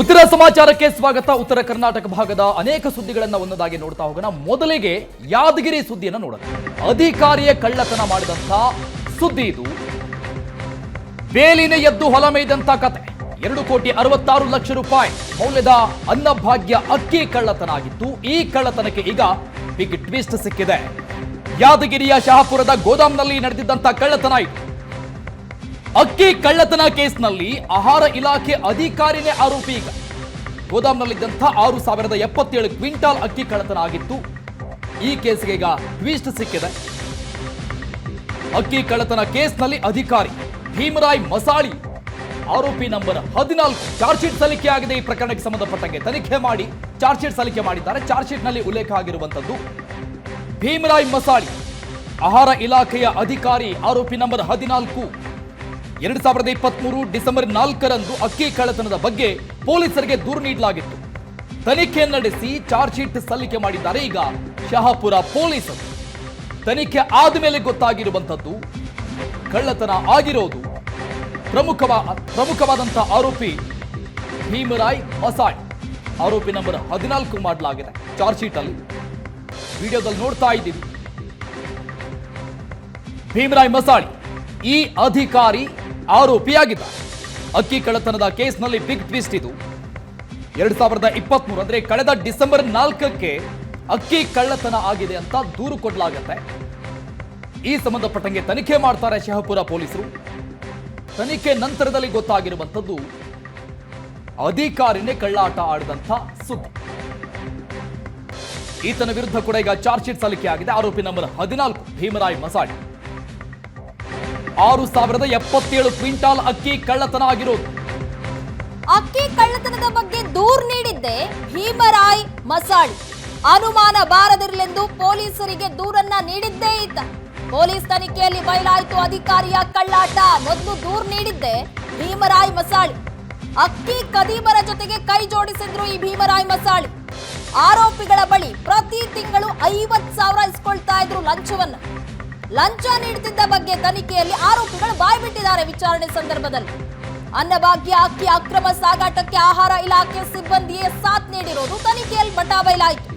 ಉತ್ತರ ಸಮಾಚಾರಕ್ಕೆ ಸ್ವಾಗತ. ಉತ್ತರ ಕರ್ನಾಟಕ ಭಾಗದ ಅನೇಕ ಸುದ್ದಿಗಳನ್ನ ಒಂದೊಂದಾಗಿ ನೋಡ್ತಾ ಹೋಗೋಣ. ಮೊದಲಿಗೆ ಯಾದಗಿರಿ ಸುದ್ದಿಯನ್ನ ನೋಡೋಣ. ಅಧಿಕಾರಿಯೇ ಕಳ್ಳತನ ಮಾಡಿದಂತ ಸುದ್ದಿ ಇದು. ಬೇಲಿನ ಎದ್ದು ಹೊಲ ಮೇಯ್ದಂತ ಕತೆ. ಎರಡು ಕೋಟಿ ಅರವತ್ತಾರು ಲಕ್ಷ ರೂಪಾಯಿ ಮೌಲ್ಯದ ಅನ್ನಭಾಗ್ಯ ಅಕ್ಕಿ ಕಳ್ಳತನ ಆಗಿತ್ತು. ಈ ಕಳ್ಳತನಕ್ಕೆ ಈಗ ಬಿಗ್ ಟ್ವಿಸ್ಟ್ ಸಿಕ್ಕಿದೆ. ಯಾದಗಿರಿಯ ಶಹಾಪುರದ ಗೋದಾಮ್ನಲ್ಲಿ ನಡೆದಿದ್ದಂತ ಕಳ್ಳತನ ಇದು. ಅಕ್ಕಿ ಕಳ್ಳತನ ಕೇಸ್ನಲ್ಲಿ ಆಹಾರ ಇಲಾಖೆ ಅಧಿಕಾರಿನೇ ಆರೋಪಿ ಈಗ. ಗೋದಾಮ್ನಲ್ಲಿದ್ದಂಥ ಆರು ಸಾವಿರದ ಎಪ್ಪತ್ತೇಳು ಕ್ವಿಂಟಾಲ್ ಅಕ್ಕಿ ಕಳ್ಳತನ ಆಗಿತ್ತು. ಈ ಕೇಸ್ಗೆ ಈಗ ಟ್ವಿಸ್ಟ್ ಸಿಕ್ಕಿದೆ. ಅಕ್ಕಿ ಕಳ್ಳತನ ಕೇಸ್ನಲ್ಲಿ ಅಧಿಕಾರಿ ಭೀಮರಾಯ್ ಮಸಾಳಿ ಆರೋಪಿ ನಂಬರ್ ಹದಿನಾಲ್ಕು ಚಾರ್ಜ್ ಶೀಟ್ ಸಲ್ಲಿಕೆ ಆಗಿದೆ. ಈ ಪ್ರಕರಣಕ್ಕೆ ಸಂಬಂಧಪಟ್ಟಂಗೆ ತನಿಖೆ ಮಾಡಿ ಚಾರ್ಜ್ ಶೀಟ್ ಸಲ್ಲಿಕೆ ಮಾಡಿದ್ದಾರೆ. ಚಾರ್ಜ್ ಶೀಟ್ನಲ್ಲಿ ಉಲ್ಲೇಖ ಆಗಿರುವಂತದ್ದು ಭೀಮರಾಯ್ ಮಸಾಳಿ ಆಹಾರ ಇಲಾಖೆಯ ಅಧಿಕಾರಿ ಆರೋಪಿ ನಂಬರ್ ಹದಿನಾಲ್ಕು ಎರಡು ಸಾವಿರದ ಇಪ್ಪತ್ಮೂರು ಡಿಸೆಂಬರ್ ನಾಲ್ಕರಂದು ಅಕ್ಕಿ ಕಳ್ಳತನದ ಬಗ್ಗೆ ಪೊಲೀಸರಿಗೆ ದೂರು ನೀಡಲಾಗಿತ್ತು. ತನಿಖೆ ನಡೆಸಿ ಚಾರ್ಜ್ ಶೀಟ್ ಸಲ್ಲಿಕೆ ಮಾಡಿದ್ದಾರೆ ಈಗ ಶಹಾಪುರ ಪೊಲೀಸರು. ತನಿಖೆ ಆದಮೇಲೆ ಗೊತ್ತಾಗಿರುವಂಥದ್ದು, ಕಳ್ಳತನ ಆಗಿರೋದು. ಪ್ರಮುಖವಾ, ಪ್ರಮುಖವಾದಂಥ ಆರೋಪಿ ಭೀಮರಾಯ್ ಮಸಾಯ್. ಆರೋಪಿ ನಂಬರ್ ಹದಿನಾಲ್ಕು ಮಾಡಲಾಗಿದೆ ಚಾರ್ಜ್ ಶೀಟ್ ಅಲ್ಲಿ ವಿಡಿಯೋದಲ್ಲಿ ನೋಡ್ತಾ ಇದ್ದೀವಿ. ಭೀಮರಾಯ್ ಮಸಾಳಿ ಈ ಅಧಿಕಾರಿ ಆರೋಪಿಯಾಗಿದ್ದ. ಅಕ್ಕಿ ಕಳ್ಳತನದ ಕೇಸ್ನಲ್ಲಿ ಬಿಗ್ ಟ್ವಿಸ್ಟ್ ಇದು. ಎರಡ್ ಸಾವಿರದ ಇಪ್ಪತ್ಮೂರು ಅಂದ್ರೆ ಕಳೆದ ಡಿಸೆಂಬರ್ ನಾಲ್ಕಕ್ಕೆ ಅಕ್ಕಿ ಕಳ್ಳತನ ಆಗಿದೆ ಅಂತ ದೂರು ಕೊಡಲಾಗತ್ತೆ. ಈ ಸಂಬಂಧಪಟ್ಟಂಗೆ ತನಿಖೆ ಮಾಡ್ತಾರೆ ಶಹಪುರ ಪೊಲೀಸರು. ತನಿಖೆ ನಂತರದಲ್ಲಿ ಗೊತ್ತಾಗಿರುವಂತದ್ದು ಅಧಿಕಾರಿನೇ ಕಳ್ಳಾಟ ಆಡಿದಂಥ ಸುದ್ದಿ. ಈತನ ವಿರುದ್ಧ ಕೂಡ ಈಗ ಚಾರ್ಜ್ ಶೀಟ್ ಸಲ್ಲಿಕೆ ಆಗಿದೆ. ಆರೋಪಿ ನಂಬರ್ ಹದಿನಾಲ್ಕು, ಭೀಮರಾಯ್ ಮಸಾಡಿ. ಆರು ಸಾವಿರದ ಎಪ್ಪತ್ತೇಳು ಕ್ವಿಂಟಾಲ್ ಅಕ್ಕಿ ಕಳ್ಳತನ ಆಗಿರೋದು ಅಕ್ಕಿ ಕಳ್ಳತನದ ಬಗ್ಗೆ ದೂರು ನೀಡಿದ್ದೆ ಭೀಮರಾಯ್ ಮಸಾಳಿ. ಅನುಮಾನ ಬಾರದಿರಲೆಂದು ಪೊಲೀಸರಿಗೆ ದೂರನ್ನ ನೀಡಿದ್ದೇ ಇದ್ದ ಪೊಲೀಸ್ ತನಿಖೆಯಲ್ಲಿ ಬಯಲಾಯಿತು ಅಧಿಕಾರಿಯ ಕಳ್ಳಾಟ. ಮೊದಲು ದೂರು ನೀಡಿದ್ದೆ ಭೀಮರಾಯ್ ಮಸಾಳಿ. ಅಕ್ಕಿ ಕದೀಮರ ಜೊತೆಗೆ ಕೈ ಜೋಡಿಸಿದ್ರು ಈ ಭೀಮರಾಯ್ ಮಸಾಳಿ. ಆರೋಪಿಗಳ ಬಳಿ ಪ್ರತಿ ತಿಂಗಳು ಐವತ್ ಸಾವಿರ ಇಸ್ಕೊಳ್ತಾ ಇದ್ರು ಲಂಚವನ್ನ. ಲಂಚ ನೀಡುತ್ತಿದ್ದ ಬಗ್ಗೆ ತನಿಖೆಯಲ್ಲಿ ಆರೋಪಿಗಳು ಬಾಯ್ಬಿಟ್ಟಿದ್ದಾರೆ ವಿಚಾರಣೆ ಸಂದರ್ಭದಲ್ಲಿ. ಅನ್ನಭಾಗ್ಯ ಅಕ್ಕಿ ಅಕ್ರಮ ಸಾಗಾಟಕ್ಕೆ ಆಹಾರ ಇಲಾಖೆ ಸಿಬ್ಬಂದಿಯೇ ಸಾಥ್ ನೀಡಿರೋದು ತನಿಖೆಯಲ್ಲಿ ಬಟಾಬೈಲಾಯಿತು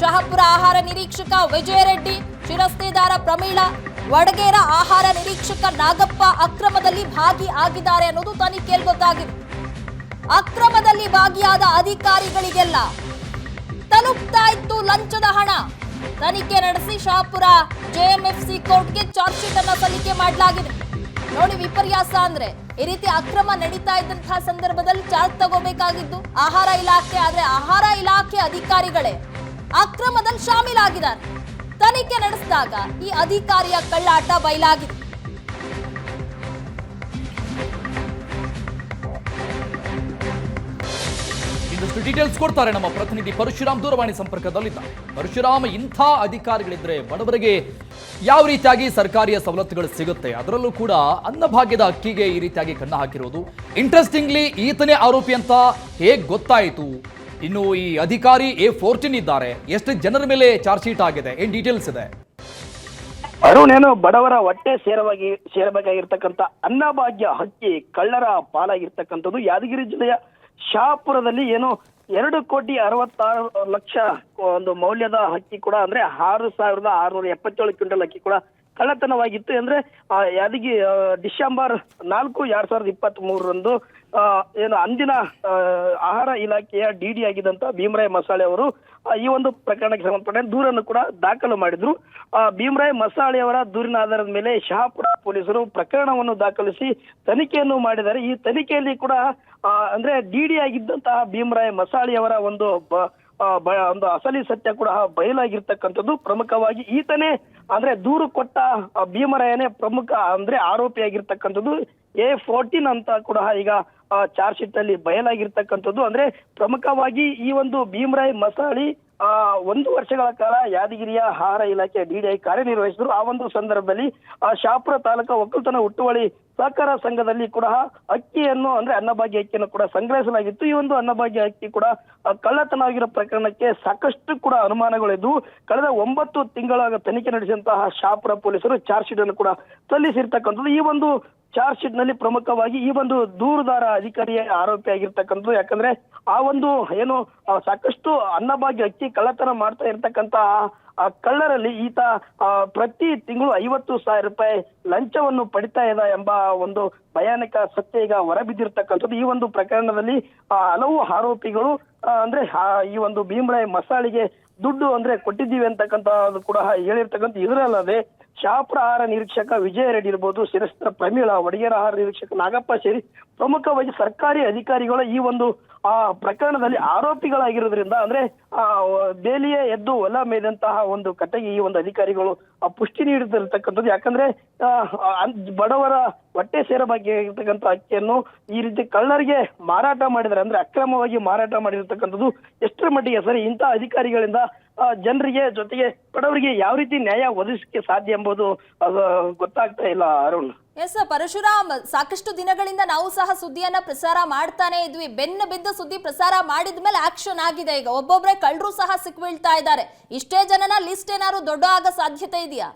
ಶಹಾಪುರ ಆಹಾರ ನಿರೀಕ್ಷಕ ವಿಜಯರೆಡ್ಡಿ, ಶಿರಸ್ತೆದಾರ ಪ್ರಮೀಳಾ, ವಡಗೇರ ಆಹಾರ ನಿರೀಕ್ಷಕ ನಾಗಪ್ಪ ಅಕ್ರಮದಲ್ಲಿ ಭಾಗಿ ಆಗಿದ್ದಾರೆ ಅನ್ನೋದು ತನಿಖೆಯಲ್ಲಿ ಗೊತ್ತಾಗಿದೆ. ಅಕ್ರಮದಲ್ಲಿ ಭಾಗಿಯಾದ ಅಧಿಕಾರಿಗಳಿಗೆಲ್ಲ ತಲುಪ್ತಾ ಇತ್ತು ಲಂಚದ ಹಣ. ತನಿಖೆ ನಡೆಸಿ ಶಾಪುರ ಜೆಎಂಎಫ್ಸಿ ಕೋರ್ಟ್ಗೆ ಚಾರ್ಜ್ ಶೀಟ್ ಅನ್ನ ಸಲ್ಲಿಕೆ ಮಾಡಲಾಗಿದೆ. ನೋಡಿ ವಿಪರ್ಯಾಸ ಅಂದ್ರೆ ಈ ರೀತಿ ಅಕ್ರಮ ನಡೀತಾ ಇದ್ದಂತಹ ಸಂದರ್ಭದಲ್ಲಿ ಚಾರ್ಜ್ ತಗೋಬೇಕಾಗಿದ್ದು ಆಹಾರ ಇಲಾಖೆ, ಆದ್ರೆ ಆಹಾರ ಇಲಾಖೆ ಅಧಿಕಾರಿಗಳೇ ಅಕ್ರಮದಲ್ಲಿ ಶಾಮೀಲಾಗಿದ್ದಾರೆ. ತನಿಖೆ ನಡೆಸಿದಾಗ ಈ ಅಧಿಕಾರಿಯ ಕಳ್ಳಾಟ ಬಯಲಾಗಿದೆ. ಇನ್ನಷ್ಟು ಡೀಟೇಲ್ಸ್ ಕೊಡ್ತಾರೆ ನಮ್ಮ ಪ್ರತಿನಿಧಿ ಪರಶುರಾಮ್ ದೂರವಾಣಿ ಸಂಪರ್ಕದಲ್ಲಿದ್ದ. ಪರಶುರಾಮ್, ಇಂಥ ಅಧಿಕಾರಿಗಳಿದ್ರೆ ಬಡವರಿಗೆ ಯಾವ ರೀತಿಯಾಗಿ ಸರ್ಕಾರಿಯ ಸವಲತ್ತುಗಳು ಸಿಗುತ್ತೆ? ಅದರಲ್ಲೂ ಕೂಡ ಅನ್ನಭಾಗ್ಯದ ಅಕ್ಕಿಗೆ ಈ ರೀತಿಯಾಗಿ ಕಣ್ಣ ಹಾಕಿರೋದು. ಇಂಟ್ರೆಸ್ಟಿಂಗ್ಲಿ ಈತನೇ ಆರೋಪಿ ಅಂತ ಹೇಗೆ ಗೊತ್ತಾಯಿತು? ಇನ್ನು ಈ ಅಧಿಕಾರಿ ಎ ಫೋರ್ಟೀನ್ ಇದ್ದಾರೆ. ಎಷ್ಟು ಜನರ ಮೇಲೆ ಚಾರ್ಜ್ ಶೀಟ್ ಆಗಿದೆ? ಏನ್ ಡೀಟೇಲ್ಸ್ ಇದೆ? ಅರುಣ್, ಏನು ಬಡವರ ಹೊಟ್ಟೆ ಸೇರವಾಗಿ ಸೇರಬೇಕಾಗಿರ್ತಕ್ಕಂಥ ಅನ್ನಭಾಗ್ಯ ಹಕ್ಕಿ ಕಳ್ಳರ ಪಾಲಾಗಿರ್ತಕ್ಕಂಥದ್ದು ಯಾದಗಿರಿ ಜಿಲ್ಲೆಯ ಶಹಾಪುರದಲ್ಲಿ ಏನು ಎರಡು ಕೋಟಿ ಅರವತ್ತಾರು ಲಕ್ಷ ಒಂದು ಮೌಲ್ಯದ ಹಕ್ಕಿ ಕೂಡ ಅಂದ್ರೆ ಆರು ಸಾವಿರದ ಆರುನೂರ ಎಪ್ಪತ್ತೇಳು ಕ್ವಿಂಟಲ್ ಅಕ್ಕಿ ಕೂಡ ಕಳ್ಳತನವಾಗಿತ್ತು ಅಂದ್ರೆ ಯಾದಗಿ ಡಿಸೆಂಬರ್ ನಾಲ್ಕು ಎರಡ್ ಸಾವಿರದ ಇಪ್ಪತ್ತ್ ಮೂರರಂದು ಏನು ಅಂದಿನ ಆಹಾರ ಇಲಾಖೆಯ ಡಿಡಿ ಆಗಿದ್ದಂತ ಭೀಮರಾಯ್ ಮಸಾಳೆ ಅವರು ಈ ಒಂದು ಪ್ರಕರಣಕ್ಕೆ ಸಂಬಂಧಪಟ್ಟ ದೂರನ್ನು ಕೂಡ ದಾಖಲು ಮಾಡಿದ್ರು. ಆ, ಭೀಮರಾಯ್ ಮಸಾಳೆ ಅವರ ದೂರಿನ ಆಧಾರದ ಮೇಲೆ ಶಹಾಪುರ ಪೊಲೀಸರು ಪ್ರಕರಣವನ್ನು ದಾಖಲಿಸಿ ತನಿಖೆಯನ್ನು ಮಾಡಿದ್ದಾರೆ. ಈ ತನಿಖೆಯಲ್ಲಿ ಕೂಡ ಅಂದ್ರೆ ಡಿ ಡಿ ಆಗಿದ್ದಂತಹ ಭೀಮರಾಯ್ ಮಸಾಳಿ ಅವರ ಒಂದು ಒಂದು ಅಸಲಿ ಸತ್ಯ ಕೂಡ ಬಯಲಾಗಿರ್ತಕ್ಕಂಥದ್ದು ಪ್ರಮುಖವಾಗಿ ಈತನೇ. ಅಂದ್ರೆ ದೂರು ಕೊಟ್ಟ ಭೀಮರಾಯನೇ ಪ್ರಮುಖ, ಅಂದ್ರೆ ಆರೋಪಿಯಾಗಿರ್ತಕ್ಕಂಥದ್ದು ಎ ಫೋರ್ಟೀನ್ ಅಂತ ಕೂಡ ಈಗ ಚಾರ್ಜ್ ಶೀಟ್ ಅಲ್ಲಿ ಬಯಲಾಗಿರ್ತಕ್ಕಂಥದ್ದು. ಅಂದ್ರೆ ಪ್ರಮುಖವಾಗಿ ಈ ಒಂದು ಭೀಮರಾಯ್ ಮಸಾಳಿ ಒಂದು ವರ್ಷಗಳ ಕಾಲ ಯಾದಗಿರಿಯ ಆಹಾರ ಇಲಾಖೆ ಡಿಡಿಐ ಕಾರ್ಯನಿರ್ವಹಿಸಿದ್ರು. ಆ ಒಂದು ಸಂದರ್ಭದಲ್ಲಿ ಆ ಶಾಪುರ ತಾಲೂಕಾ ಒಕ್ಕಲ್ತನ ಹುಟ್ಟುವಳಿ ಸಹಕಾರ ಸಂಘದಲ್ಲಿ ಕೂಡ ಅಕ್ಕಿಯನ್ನು ಅಂದ್ರೆ ಅನ್ನಭಾಗ್ಯ ಅಕ್ಕಿಯನ್ನು ಕೂಡ ಸಂಗ್ರಹಿಸಲಾಗಿತ್ತು. ಈ ಒಂದು ಅನ್ನಭಾಗ್ಯ ಅಕ್ಕಿ ಕೂಡ ಆ, ಕಳ್ಳತನ ಆಗಿರೋ ಪ್ರಕರಣಕ್ಕೆ ಸಾಕಷ್ಟು ಕೂಡ ಅನುಮಾನಗಳಿದ್ದು ಕಳೆದ ಒಂಬತ್ತು ತಿಂಗಳ ತನಿಖೆ ನಡೆಸಿದಂತಹ ಶಾಪುರ ಪೊಲೀಸರು ಚಾರ್ಜ್ ಶೀಟ್ ಅನ್ನು ಕೂಡ ಸಲ್ಲಿಸಿರ್ತಕ್ಕಂಥದ್ದು. ಈ ಒಂದು ಚಾರ್ಜ್ ಶೀಟ್ನಲ್ಲಿ ಪ್ರಮುಖವಾಗಿ ಈ ಒಂದು ದೂರುದಾರ ಅಧಿಕಾರಿಯ ಆರೋಪಿ ಆಗಿರ್ತಕ್ಕಂಥದ್ದು ಯಾಕಂದ್ರೆ ಆ ಒಂದು ಏನು ಸಾಕಷ್ಟು ಅನ್ನಭಾಗ್ಯ ಅಕ್ಕಿ ಕಳ್ಳತನ ಮಾಡ್ತಾ ಇರ್ತಕ್ಕಂತ ಕಳ್ಳರಲ್ಲಿ ಈತ ಪ್ರತಿ ತಿಂಗಳು ಐವತ್ತು ಸಾವಿರ ರೂಪಾಯಿ ಲಂಚವನ್ನು ಪಡಿತಾ ಇದ್ದ ಎಂಬ ಒಂದು ಭಯಾನಕ ಸತ್ಯ ಈಗ ಹೊರಬಿದ್ದಿರ್ತಕ್ಕಂಥದ್ದು. ಈ ಒಂದು ಪ್ರಕರಣದಲ್ಲಿ ಹಲವು ಆರೋಪಿಗಳು ಅಂದ್ರೆ ಈ ಒಂದು ಭೀಮರಾಯ್ ಮಸಾಳಿಗೆ ದುಡ್ಡು ಅಂದ್ರೆ ಕೊಟ್ಟಿದ್ದೀವಿ ಅಂತಕ್ಕಂಥದ್ದು ಕೂಡ ಹೇಳಿರ್ತಕ್ಕಂಥ ಇದರಲ್ಲದೆ, ಶಾಪುರ ಆಹಾರ ನಿರೀಕ್ಷಕ ವಿಜಯ ರೆಡ್ಡಿ ಇರ್ಬೋದು, ಶಿರಸ್ತ್ರ ಪ್ರಮೀಳ, ಒಡೆಯರ ಆಹಾರ ನಿರೀಕ್ಷಕ ನಾಗಪ್ಪ ಸೇರಿ ಪ್ರಮುಖವಾಗಿ ಸರ್ಕಾರಿ ಅಧಿಕಾರಿಗಳ ಈ ಒಂದು ಆ ಪ್ರಕರಣದಲ್ಲಿ ಆರೋಪಿಗಳಾಗಿರೋದ್ರಿಂದ ಅಂದ್ರೆ, ಆ ಬೇಲಿಯೇ ಎದ್ದು ಹೊಲ ಮೇದಂತಹ ಒಂದು ಕತೆಗೆ ಈ ಒಂದು ಅಧಿಕಾರಿಗಳು ಪುಷ್ಟಿ ನೀಡುತ್ತಿರ್ತಕ್ಕಂಥದ್ದು ಯಾಕಂದ್ರೆ ಬಡವರ ಹೊಟ್ಟೆ ಸೇರ ಬಗ್ಗೆ ಇರ್ತಕ್ಕಂಥ ಅಕ್ಕಿಯನ್ನು ಈ ರೀತಿ ಕಳ್ಳರಿಗೆ ಮಾರಾಟ ಮಾಡಿದರೆ ಅಂದ್ರೆ ಅಕ್ರಮವಾಗಿ ಮಾರಾಟ ಮಾಡಿರ್ತಕ್ಕಂಥದ್ದು ಎಷ್ಟರ ಮಟ್ಟಿಗೆ ಸರಿ? ಇಂತಹ ಅಧಿಕಾರಿಗಳಿಂದ ಜನರಿಗೆ ಜೊತೆಗೆ ಬಡವರಿಗೆ ಯಾವ ರೀತಿ ನ್ಯಾಯ ಒದಗಿಸಕ್ಕೆ ಸಾಧ್ಯ ಎಂಬುದು ಗೊತ್ತಾಗ್ತಾ ಇಲ್ಲ ಅರುಣ್. ಎಸ್ ಪರಶುರಾಮ್ ಸಾಕಷ್ಟು ದಿನಗಳಿಂದ ನಾವು ಸಹ ಸುದ್ದಿಯನ್ನ ಪ್ರಸಾರ ಮಾಡ್ತಾನೆ ಇದ್ವಿ. ಬೆನ್ನ ಬಿದ್ದ ಸುದ್ದಿ ಪ್ರಸಾರ ಮಾಡಿದ್ಮೇಲೆ ಆಕ್ಷನ್ ಆಗಿದೆ ಈಗ. ಒಬ್ಬೊಬ್ರೆ ಕಳ್ಳರು ಸಹ ಸಿಕ್ಬೀಳ್ತಾ ಇದ್ದಾರೆ. ಇಷ್ಟೇ ಜನನ ಲಿಸ್ಟ್ ಏನಾದ್ರು ದೊಡ್ಡ ಆಗ ಸಾಧ್ಯತೆ ಇದೆಯಾ?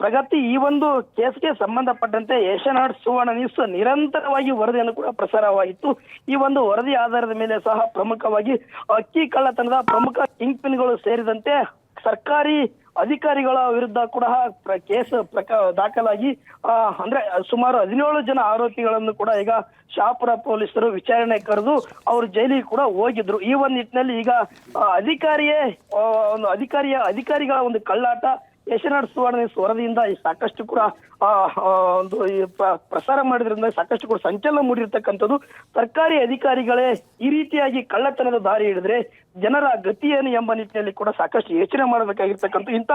ಪ್ರಗತಿ ಈ ಒಂದು ಕೇಸ್ಗೆ ಸಂಬಂಧಪಟ್ಟಂತೆ ಏಷ್ಯಾನಾಡ್ ಸುವರ್ಣ ನ್ಯೂಸ್ ನಿರಂತರವಾಗಿ ವರದಿಯನ್ನು ಕೂಡ ಪ್ರಸಾರವಾಗಿತ್ತು. ಈ ಒಂದು ವರದಿ ಆಧಾರದ ಮೇಲೆ ಸಹ ಪ್ರಮುಖವಾಗಿ ಅಕ್ಕಿ ಕಳ್ಳತನದ ಪ್ರಮುಖ ಕಿಂಗ್ ಪಿನ್ಗಳು ಸೇರಿದಂತೆ ಸರ್ಕಾರಿ ಅಧಿಕಾರಿಗಳ ವಿರುದ್ಧ ಕೂಡ ಕೇಸ್ ಪ್ರಕ ದಾಖಲಾಗಿ ಅಂದ್ರೆ ಸುಮಾರು ಹದಿನೇಳು ಜನ ಆರೋಪಿಗಳನ್ನು ಕೂಡ ಈಗ ಶಾಪುರ ಪೊಲೀಸರು ವಿಚಾರಣೆ ಕರೆದು ಅವರು ಜೈಲಿಗೆ ಕೂಡ ಹೋಗಿದ್ರು. ಈ ಒಂದು ನಿಟ್ಟಿನಲ್ಲಿ ಈಗ ಅಧಿಕಾರಿಯೇ ಒಂದು ಅಧಿಕಾರಿಯ ಅಧಿಕಾರಿಗಳ ಒಂದು ಕಳ್ಳಾಟ ಏಷ್ಯಾನಾಡ್ ಸುವರ್ಣ ಸ್ವರದಿಂದ ಸಾಕಷ್ಟು ಕೂಡ ಒಂದು ಪ್ರಸಾರ ಮಾಡಿದ್ರಿಂದ ಸಾಕಷ್ಟು ಕೂಡ ಸಂಚಲನ ಮೂಡಿರ್ತಕ್ಕಂಥದ್ದು. ಸರ್ಕಾರಿ ಅಧಿಕಾರಿಗಳೇ ಈ ರೀತಿಯಾಗಿ ಕಳ್ಳತನದ ದಾರಿ ಹಿಡಿದ್ರೆ ಜನರ ಗತಿಯೇನು ಎಂಬ ನಿಟ್ಟಿನಲ್ಲಿ ಕೂಡ ಸಾಕಷ್ಟು ಯೋಚನೆ ಮಾಡಬೇಕಾಗಿರ್ತಕ್ಕಂಥ ಇಂಥ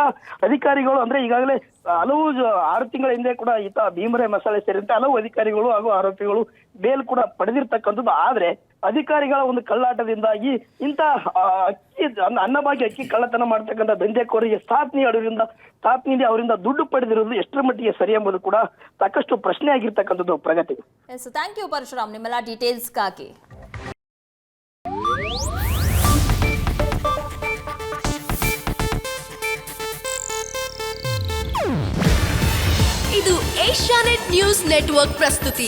ಅಧಿಕಾರಿಗಳು ಅಂದ್ರೆ ಈಗಾಗಲೇ ಹಲವು ಆರು ತಿಂಗಳ ಹಿಂದೆ ಕೂಡ ಈತ ಭೀಮರೆ ಮಸಾಲೆ ಸೇರಿದಂತೆ ಹಲವು ಅಧಿಕಾರಿಗಳು ಹಾಗೂ ಆರೋಪಿಗಳು ಬೇಲ್ ಕೂಡ ಪಡೆದಿರ್ತಕ್ಕಂಥದ್ದು. ಆದ್ರೆ ಅಧಿಕಾರಿಗಳ ಒಂದು ಕಳ್ಳಾಟದಿಂದಾಗಿ ಇಂಥ ಆ, ಅಕ್ಕಿ ಅನ್ನ- ಅನ್ನಭಾಗ್ಯ ಅಕ್ಕಿ ಕಳ್ಳತನ ಮಾಡ್ತಕ್ಕಂಥ ದಂಧೆಕೋರಿಗೆ ಸಾಥ್ ನೀಡೋದ್ರಿಂದ ಸಾಥ್ ನೀಡಿ ಅವರಿಂದ ದುಡ್ಡು ಪಡೆದಿರೋದು ಎಷ್ಟರ ಮಟ್ಟಿಗೆ ಸರಿ ಎಂಬುದು ಕೂಡ ಸಾಕಷ್ಟು ಪ್ರಶ್ನೆ ಆಗಿರ್ತಕ್ಕಂಥದ್ದು ಪ್ರಗತಿ. ಎಸ್ ಥ್ಯಾಂಕ್ ಯು ಪರಶುರಾಮ್ ನಿಮ್ಮೆಲ್ಲ ಡೀಟೇಲ್ಸ್ಗಾಗಿ ಇದು ಏಷ್ಯಾನೆಟ್ ನ್ಯೂಸ್ ನೆಟ್ವರ್ಕ್ ಪ್ರಸ್ತುತಿ.